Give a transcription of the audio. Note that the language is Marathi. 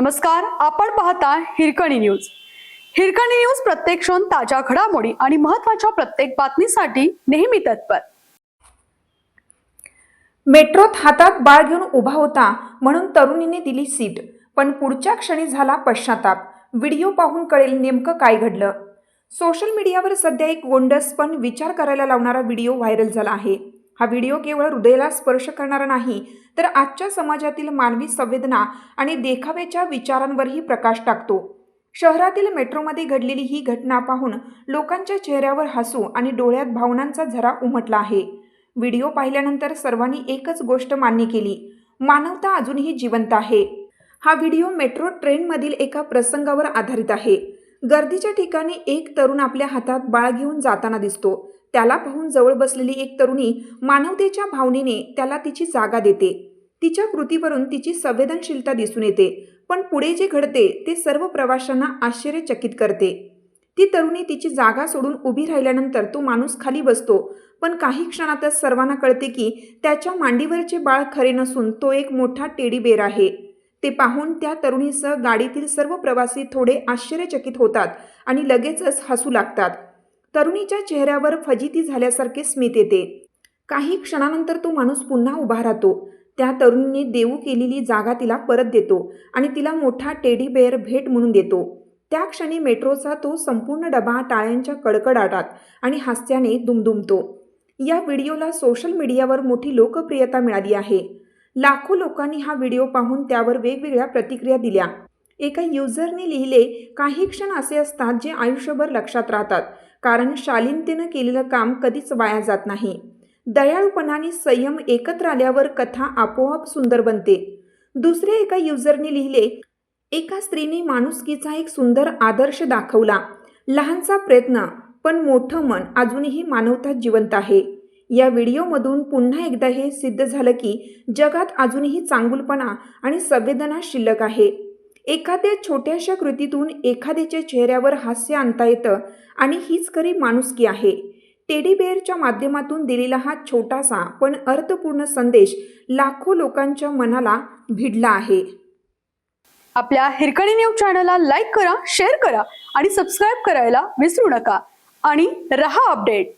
नमस्कार आपण पाहता हिरकणी न्यूज. हिरकणी न्यूज प्रत्येक क्षण ताज्या घडामोडी आणि महत्त्वाच्या प्रत्येक बातमीसाठी नेहमी तत्पर. मेट्रोत हातात बाळ घेऊन उभा होता म्हणून तरुणीने दिली सीट पण पुढच्या क्षणी झाला पश्चाताप. व्हिडिओ पाहून कळेल नेमकं काय घडलं. सोशल मीडियावर सध्या एक गोंडस पण विचार करायला लावणारा व्हिडिओ व्हायरल झाला आहे. हा व्हिडिओ केवळ हृदयाला स्पर्श करणारा नाही तर आजच्या समाजातील मानवी संवेदना आणि देखाव्याच्या विचारांवरही प्रकाश टाकतो. शहरातील मेट्रोमध्ये घडलेली ही घटना पाहून लोकांच्या चेहऱ्यावर हसू आणि डोळ्यात भावनांचा झरा उमटला आहे. व्हिडिओ पाहिल्यानंतर सर्वांनी एकच गोष्ट मान्य केली मानवता अजूनही जिवंत आहे. हा व्हिडिओ मेट्रो ट्रेनमधील एका प्रसंगावर आधारित आहे. गर्दीच्या ठिकाणी एक तरुण आपल्या हातात बाळ घेऊन जाताना दिसतो. त्याला पाहून जवळ बसलेली एक तरुणी मानवतेच्या भावनेने त्याला तिची जागा देते. तिच्या कृतीवरून तिची संवेदनशीलता दिसून येते पण पुढे जे घडते ते सर्व प्रवाशांना आश्चर्यचकित करते. ती तरुणी तिची जागा सोडून उभी राहिल्यानंतर तो माणूस खाली बसतो पण काही क्षणातच सर्वांना कळते की त्याच्या मांडीवरचे बाळ खरे नसून तो एक मोठा टेडी बेर आहे. ते पाहून त्या तरुणीसह गाडीतील सर्व प्रवासी थोडे आश्चर्यचकित होतात आणि लगेचच हसू लागतात. तरुणीच्या चेहऱ्यावर फजिती झाल्यासारखे स्मित येते. काही क्षणानंतर तो माणूस पुन्हा उभा राहतो. त्या तरुणीने देऊ केलेली जागा तिला परत देतो आणि तिला मोठा टेडी बेअर भेट म्हणून देतो. त्या क्षणी मेट्रोचा तो संपूर्ण डबा टाळ्यांच्या कडकडाटात आणि हास्याने दुमदुमतो. या व्हिडिओला सोशल मीडियावर मोठी लोकप्रियता मिळाली आहे. लाखो लोकांनी हा व्हिडिओ पाहून त्यावर वेगवेगळ्या प्रतिक्रिया दिल्या. एका युजरने लिहिले काही क्षण असे असतात जे आयुष्यभर लक्षात राहतात. कारण शालीनतेनं केलेलं काम कधीच वाया जात नाही. दयाळूपणाने संयम एकत्र आल्यावर कथा आपोआप सुंदर बनते. दुसऱ्या एका युजरने लिहिले एका स्त्रीने माणुसकीचा एक सुंदर आदर्श दाखवला. लहानसा प्रयत्न पण मोठं मन अजूनही मानवता जिवंत आहे. या व्हिडिओमधून पुन्हा एकदा हे सिद्ध झालं की जगात अजूनही चांगुलपणा आणि संवेदना शिल्लक आहे. एखाद्या छोट्याशा कृतीतून एखाद्याच्या चेहऱ्यावर हास्य आणता येतं आणि हीच खरी माणुसकी आहे. टेडी बेअरच्या माध्यमातून दिलेला हा छोटासा पण अर्थपूर्ण संदेश लाखो लोकांच्या मनाला भिडला आहे. आपल्या हिरकणी न्यूज चॅनलला लाईक करा शेअर करा आणि सबस्क्राईब करायला विसरू नका. आणि रहा अपडेट.